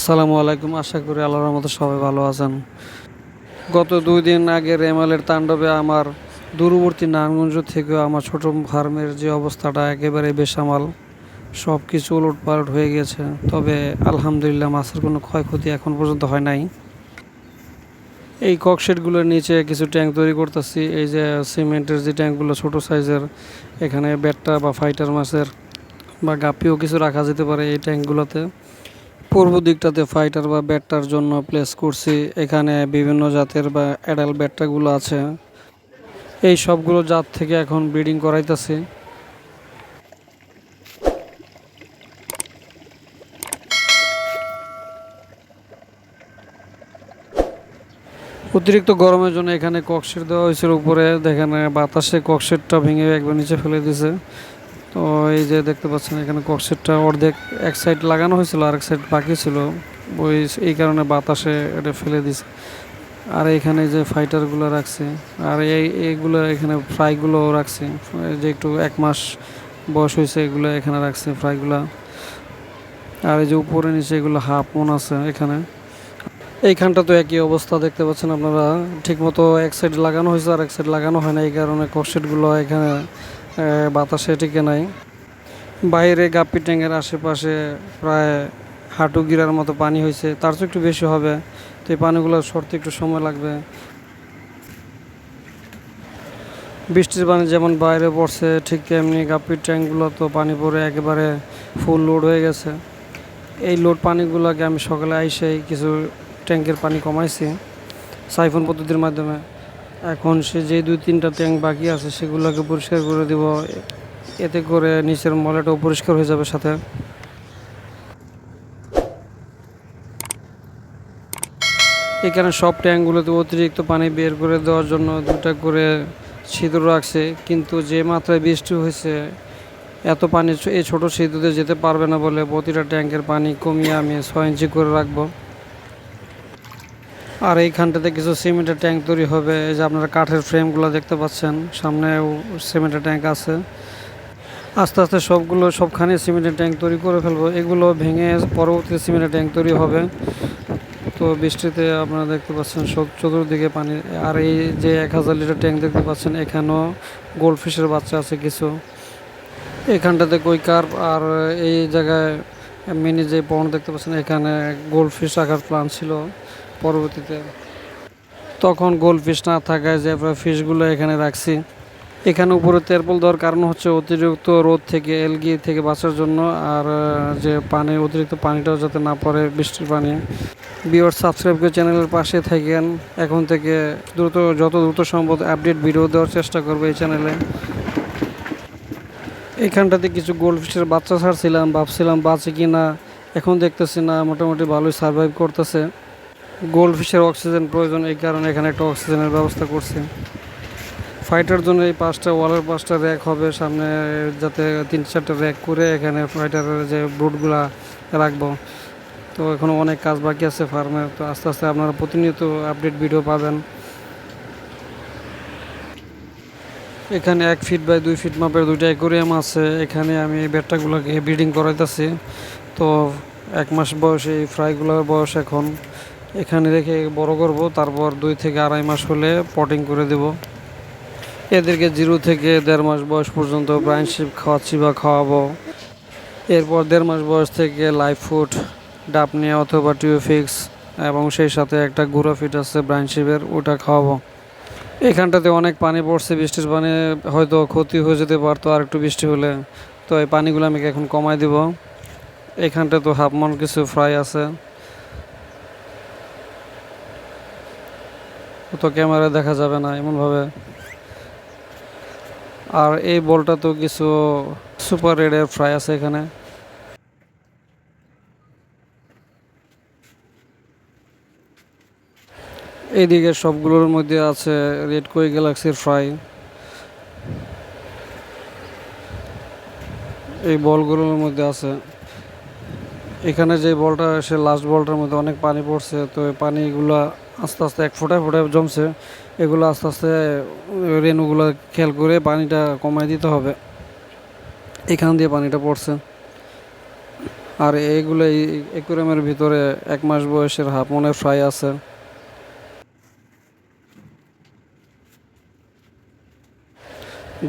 আসসালামু আলাইকুম। আশা করি আল্লাহর রহমতে সবাই ভালো আছেন। গত দুই দিন আগে রেমালের তাণ্ডবে আমার দূরবর্তী নারায়ণগঞ্জ থেকেও আমার ছোট ফার্মের যে অবস্থাটা একেবারে বেসামাল সব কিছু উলটপালট হয়ে গেছে। তবে আলহামদুলিল্লাহ মাছের কোনো ক্ষয়ক্ষতি এখন পর্যন্ত হয় নাই। এই ককশেটগুলোর নিচে কিছু ট্যাঙ্ক তৈরি করতেছি। এই যে সিমেন্টের যে ট্যাঙ্কগুলো ছোট সাইজের, এখানে ব্যাটটা বা ফাইটার মাছের বা গাপিও কিছু রাখা যেতে পারে এই ট্যাঙ্কগুলোতে। পূর্ব দিকটাতে ফাইটার বা ব্যাটটার জন্য প্লেস করছি। এখানে বিভিন্ন জাতের বা অ্যাডাল ব্যাটটাগুলো আছে। এই সবগুলো জাত থেকে এখন ব্রিডিং করাইতেছি। অতিরিক্ত গরমের জন্য এখানে ককশেট দেওয়া হয়েছিল উপরে। দেখেন, বাতাসে ককশেটটা ভেঙে একবার নিচে ফেলে দিছে। তো এই যে দেখতে পাচ্ছেন, এখানে ককশেটটা অর্ধেক এক সাইড লাগানো হয়েছিল আর এক সাইড বাকি ছিল। ওই এই কারণে বাতাসে এটা ফেলে দিছে। আর এখানে যে ফাইটারগুলো রাখছে, আর এই, এইগুলো এখানে ফ্রাইগুলো রাখছে। যে একটু এক মাস বয়স হয়েছে, এগুলো এখানে রাখছে ফ্রাইগুলো আর এই যে উপরে নিচে এগুলো হাফ মন আছে এখানে। এইখানটা তো একই অবস্থা দেখতে পাচ্ছেন আপনারা। ঠিকমতো এক সাইড লাগানো হয়েছে আর এক সাইড লাগানো হয় না। এই কারণে ককশেটগুলো এখানে বাতাসে টিকে নাই। বাইরে গাপ্পি ট্যাঙ্কের আশেপাশে প্রায় হাঁটু গিরার মতো পানি হয়েছে তার চেয়ে একটু বেশি হবে। তো এই পানিগুলো সরতে একটু সময় লাগবে। বৃষ্টির পানি যেমন বাইরে পড়ছে, ঠিক তেমনি গাপ্পির ট্যাঙ্কগুলো তো পানি পড়ে একেবারে ফুল লোড হয়ে গেছে। এই লোড পানিগুলোকে আমি সকালে আইসেই কিছু ট্যাঙ্কের পানি কমাইছি, সাইফোন পদ্ধতির মাধ্যমে। এখন সে যে দুই তিনটা ট্যাঙ্ক বাকি আছে, সেগুলোকে পরিষ্কার করে দিব। এতে করে নিচের মলাটাও পরিষ্কার হয়ে যাবে সাথে। এখানে সব ট্যাঙ্কগুলোতে অতিরিক্ত পানি বের করে দেওয়ার জন্য দুটা করে ছিদ্র রাখছে, কিন্তু যে মাত্রায় বৃষ্টি হয়েছে, এত পানি এই ছোট সেতুতে যেতে পারবে না বলে প্রতিটা ট্যাঙ্কের পানি কমিয়ে আমি ছয় ইঞ্চি করে রাখব। আর এইখানটাতে কিছু সিমেন্টের ট্যাঙ্ক তৈরি হবে। এই যে আপনারা কাঠের ফ্রেমগুলো দেখতে পাচ্ছেন সামনে সিমেন্টের ট্যাঙ্ক আছে। আস্তে আস্তে সবগুলো, সবখানে সিমেন্টের ট্যাঙ্ক তৈরি করে ফেলব। এগুলো ভেঙে পরবর্তী সিমেন্টের ট্যাঙ্ক তৈরি হবে। তো বৃষ্টিতে আপনারা দেখতে পাচ্ছেন সব চতুর্দিকে পানি। আর এই যে এক হাজার লিটার ট্যাঙ্ক দেখতে পাচ্ছেন, এখানেও গোল্ড ফিশের বাচ্চা আছে কিছু। এখানটাতে কই কার্প আর এই জায়গায় মিনি যে পন্ড দেখতে পাচ্ছেন, এখানে গোল্ড ফিশ রাখার প্ল্যান ছিল। পরবর্তীতে তখন গোল্ড ফিশ না থাকায় যে আমরা ফিশগুলো এখানে রাখছি। এখানে উপরে তেরপল দেওয়ার কারণ হচ্ছে অতিরিক্ত রোদ থেকে এলগি থেকে বাঁচার জন্য আর যে পানি, অতিরিক্ত পানিটাও যাতে না পড়ে বৃষ্টির পানি। বিওর সাবস্ক্রাইব করে চ্যানেলের পাশে থাকেন। এখন থেকে দ্রুত, যত দ্রুত সম্ভব আপডেট ভিডিও দেওয়ার চেষ্টা করব এই চ্যানেলে এখানটাতে কিছু গোল্ড ফিশের বাচ্চা ছাড়ছিলাম, ভাবছিলাম বাঁচে কি না এখন দেখতেছি না, মোটামুটি ভালোই সার্ভাইভ করতেছে। গোল্ড ফিশের অক্সিজেন প্রয়োজন এই কারণে এখানে একটা অক্সিজেনের ব্যবস্থা করছি। ফাইটার জন্য এই পাঁচটা ওয়ালের পাঁচটা র্যাক হবে, সামনে যাতে তিন চারটা র্যাক করে এখানে ফাইটারের যে ব্রুটগুলা রাখব। তো এখনও অনেক কাজ বাকি আছে ফার্মের তো আস্তে আস্তে আপনারা প্রতিনিয়ত আপডেট ভিডিও পাবেন। এখানে এক ফিট বাই দুই ফিট মাপের দুইটা অ্যাকোরিয়াম আছে, এখানে আমি এই বেটটাগুলোকে ব্রিডিং করাইতেছি। তো এক মাস বয়স এই ফ্রাইগুলোর বয়স এখন। এখানে রেখে বড় করব, তারপর দুই থেকে আড়াই মাস হলে পটিং করে দেব। এদেরকে জিরো থেকে দেড় মাস বয়স পর্যন্ত ব্রাইনশিপ খাওয়াচ্ছি বা খাওয়াবো। এরপর দেড় মাস বয়স থেকে লাইফ ফুড ডাপনিয়া অথবা টিউফিক্স এবং সেই সাথে একটা গুঁড়ো ফিট আছে ব্রাইনশিপের ওটা খাওয়াবো। এখানটাতে অনেক পানি পড়ছে, বৃষ্টির পানি হয়তো ক্ষতি হয়ে যেতে পারতো আর একটু বৃষ্টি হলে। তো এই পানিগুলো আমি এখন কমাই দিব। এখানটা তো হাফ মন কিছু ফ্রাই আছে। তো ক্যামেরায় দেখা যাবে না এমনভাবে। আর এই বলটা তো কিছু সুপার রেডের ফ্রাই আছে এখানে। এইদিকে সবগুলোর মধ্যে আছে রেড কই গ্যালাক্সির ফ্রাই। এই বলগুলোর মধ্যে আছে। এখানে যে বলটা, সে লাস্ট বলটার মধ্যে অনেক পানি পড়ছে, তো এই পানিগুলো আস্তে আস্তে এক ফোঁটায় ফোঁটায় জমছে। এগুলো আস্তে আস্তে রেণুগুলো খেয়াল করে পানিটা কমাই দিতে হবে। এখান দিয়ে পানিটা পড়ছে। আর এইগুলো এই একুরিয়ামের ভিতরে এক মাস বয়সের হাফ মনের ফ্রাই আছে।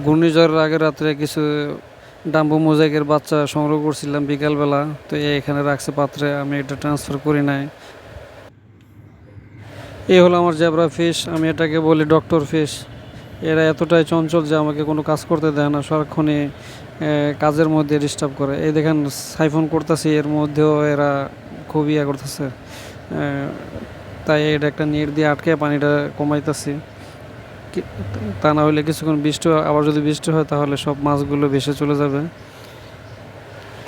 ঘূর্ণিঝড়ের আগে রাত্রে কিছু ডাম্বু মোজাইকের বাচ্চা সংগ্রহ করছিলাম বিকালবেলা। তো এখানে রাখছে পাত্রে, আমি এটা ট্রান্সফার করি নাই। এই হলো আমার জেব্রা ফিশ আমি এটাকে বলি ডক্টর ফিশ। এরা এতটাই চঞ্চল যে আমাকে কোনো কাজ করতে দেয় না সারাক্ষণই এ, কাজের মধ্যে ডিস্টার্ব করে। এই দেখেন সাইফোন করতেছি এর মধ্যেও এরা খুব ইয়ে করতেছে। তাই এটা একটা নেট দিয়ে আটকে পানিটা কমাইতেছি। তা না হলে কিছুক্ষণ বৃষ্টি আবার যদি বৃষ্টি হয় তাহলে সব মাছগুলো ভেসে চলে যাবে।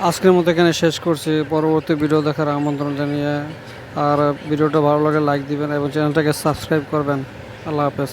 আজকের মতো এখানে শেষ করছি। পরবর্তী ভিডিও দেখার আমন্ত্রণ জানিয়ে আর ভিডিওটা ভালো লাগে লাইক দিবেন এবং চ্যানেলটাকে সাবস্ক্রাইব করবেন। আল্লাহ হাফেজ।